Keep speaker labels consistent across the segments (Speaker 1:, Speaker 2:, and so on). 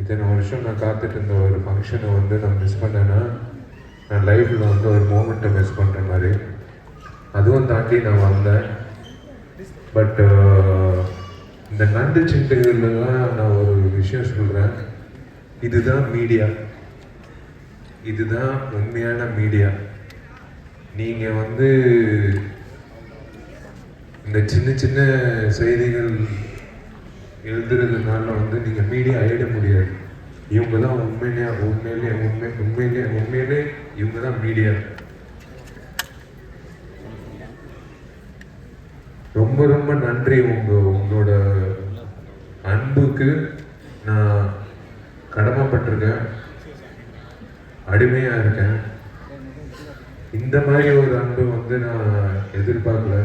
Speaker 1: இத்தனை வருஷம் நான் காத்துட்டு இருந்த ஒரு ஃபங்க்ஷனை வந்து நான் மிஸ் பண்ணேன்னா நான் லைஃப்பில் வந்து ஒரு மூமெண்ட்டை மிஸ் பண்ணுற மாதிரி. அதுவும் தாண்டி நான் வந்தேன். பட் இந்த நண்டு சிண்டுகள்லாம் நான் ஒரு விஷயம் சொல்கிறேன் இதுதான் மீடியா இதுதான் உண்மையான மீடியா நீங்கள் வந்து இந்த சின்ன சின்ன செய்திகள் எழுதுறதுனால வந்து நீங்கள் மீடியா ஆகிட முடியாது. இவங்க தான் உண்மையிலே உண்மையிலே உண்மை உண்மையிலே உண்மையிலே இவங்க தான் மீடியா. ரொம்ப ரொம்ப நன்றி உங்க உங்களோட அன்புக்கு நான் கடமைப்பட்டிருக்கேன். அடிமையாக இருக்கேன். இந்த மாதிரி ஒரு அன்பு வந்து நான் எதிர்பார்க்கல.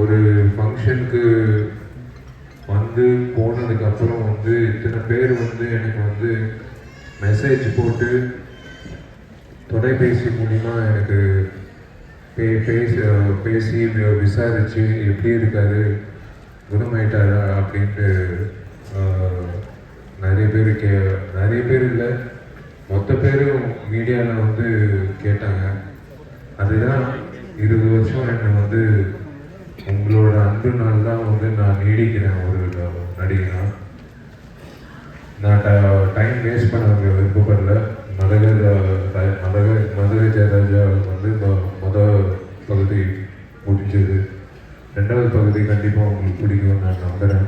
Speaker 1: ஒரு ஃபங்க்ஷனுக்கு வந்து போனதுக்கப்புறம் வந்து இத்தனை பேர் வந்து எனக்கு வந்து மெசேஜ் போட்டு தொலைபேசி மூலிமா எனக்கு பே பேசி பேசி விசாரித்து விசாரிச்சு எப்படி இருக்காரு குணமாயிட்டாரா அப்படின்ட்டு நிறைய பேர் கே நிறைய பேர் இல்லை. மொத்த பேரும் மீடியாவில் வந்து கேட்டாங்க. அதுதான் இருபது வருஷம் என்னை வந்து உங்களோட நாள் தான் வந்து நான் நீடிக்கிறேன் ஒரு நடிகனா. நான் டைம் வேஸ்ட் பண்ண விருப்பப்படல. மதுரை மதுரை மதுரை ஜெயராஜா வந்து மொதல் பகுதி முடிஞ்சது. ரெண்டாவது பகுதி கண்டிப்பாக உங்களுக்கு பிடிக்கும் நான் நம்புகிறேன்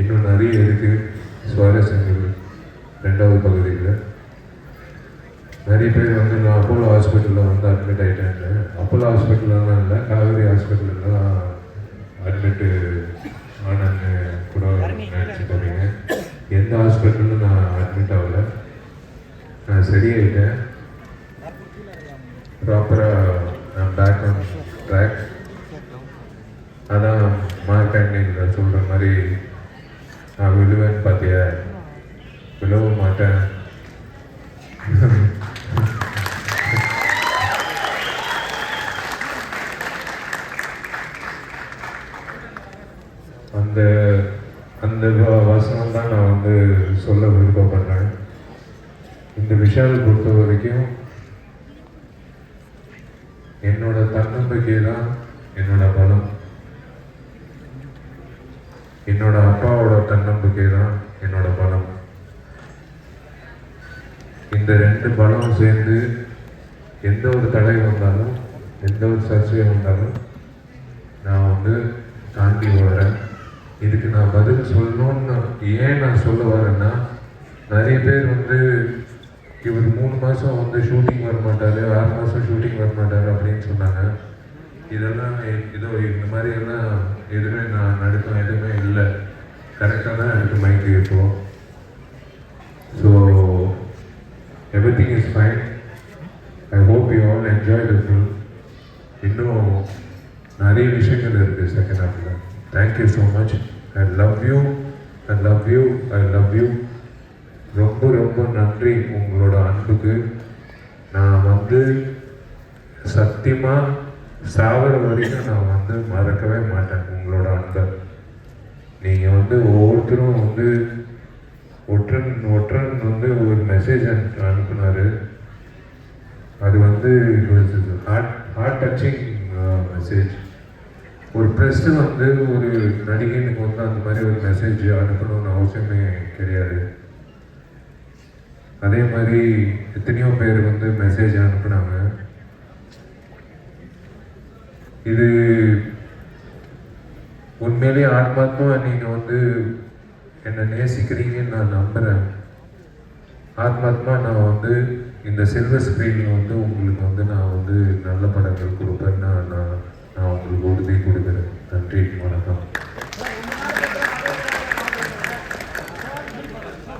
Speaker 1: இன்னும் நிறைய இருக்குது சுவாரஸ்யங்கள் ரெண்டாவது பகுதியில். நிறைய பேர் வந்து நான் அப்போலோ ஹாஸ்பிட்டலில் வந்து அட்மிட் ஆகிட்டேன் அப்போலோ ஹாஸ்பிட்டல்லாம் இல்லை காவேரி ஹாஸ்பிட்டலில் தான் அட்மிட்டு ஆனன்னு கூட நினச்சி போகிறீங்க எந்த ஹாஸ்பிட்டலும் நான் அட்மிட் ஆகல. நான் சரியாயிட்டேன் ப்ராப்பராக நான் பேக் ஆன் ட்ராக் அதான் மார்க் ஆண்டனியில் சொல்கிற மாதிரி நான் விழுவேன்னு பார்த்தியா? விழவும் மாட்டேன். அந்த அந்த வசனம் தான் நான் வந்து சொல்ல விருப்பப்படுறேன். இந்த விஷால் பொறுத்த வரைக்கும் என்னோட தன்னம்பிக்கை தான் என்னோட பலம். என்னோட அப்பாவோட தன்னம்பிக்கை தான் என்னோட பலம். இந்த ரெண்டு பலம் சேர்ந்து எந்த ஒரு தடை வந்தாலும் எந்த ஒரு சர்ச்சையும் வந்தாலும் நான் வந்து தாண்டி வர்றேன் இதுக்கு நான் பதில் சொல்லணும்னு ஏன் நான் சொல்ல வரேன்னா நிறைய பேர் வந்து இவர் மூணு மாதம் வந்து ஷூட்டிங் வர மாட்டார் ஆறு மாதம் ஷூட்டிங் வர மாட்டார் அப்படின்னு சொன்னாங்க. இதெல்லாம் இதோ இந்த மாதிரி எல்லாம் எதுவுமே நான் நடுக்கம் எதுவுமே இல்லை. கரெக்டாக தான் எனக்கு மைக்கு இருக்கும் so everything is fine I hope you all enjoy the இன்னும் நிறைய விஷயங்கள் இருக்குது செகண்ட் ஹாஃபில் thank you so much I love you I love you I love you ரொம்ப ரொம்ப நன்றி உங்களோட அன்புக்கு. நான் வந்து சத்தியமாக சாவர வரைக்கும் நான் வந்து மறக்கவே மாட்டேன் உங்களோட அன்பை. நீங்கள் வந்து ஒவ்வொருத்தரும் வந்து ஒற்றன் ஒற்றன் வந்து ஒரு மெசேஜ் அனுப்புனாரு. அது வந்து ஹார்ட் ஹார்ட் டச்சிங் மெசேஜ் ஒரு ப்ரெஸ்ஸு வந்து ஒரு நடிகனுக்கு வந்து அந்த மாதிரி ஒரு மெசேஜ் அனுப்பணும்னு அவசியமே கிடையாது. அதே மாதிரி எத்தனையோ பேர் வந்து மெசேஜ் அனுப்புனாங்க. இது உண்மையிலேயே ஆத்மாத்மா நீங்கள் வந்து என்னை நேசிக்கிறீங்கன்னு நான் நம்புகிறேன் ஆத்மாத்மா நான் வந்து இந்த சில்வர் ஸ்க்ரீனில் வந்து உங்களுக்கு வந்து நான் வந்து நல்ல படங்கள் கொடுப்பேன்னு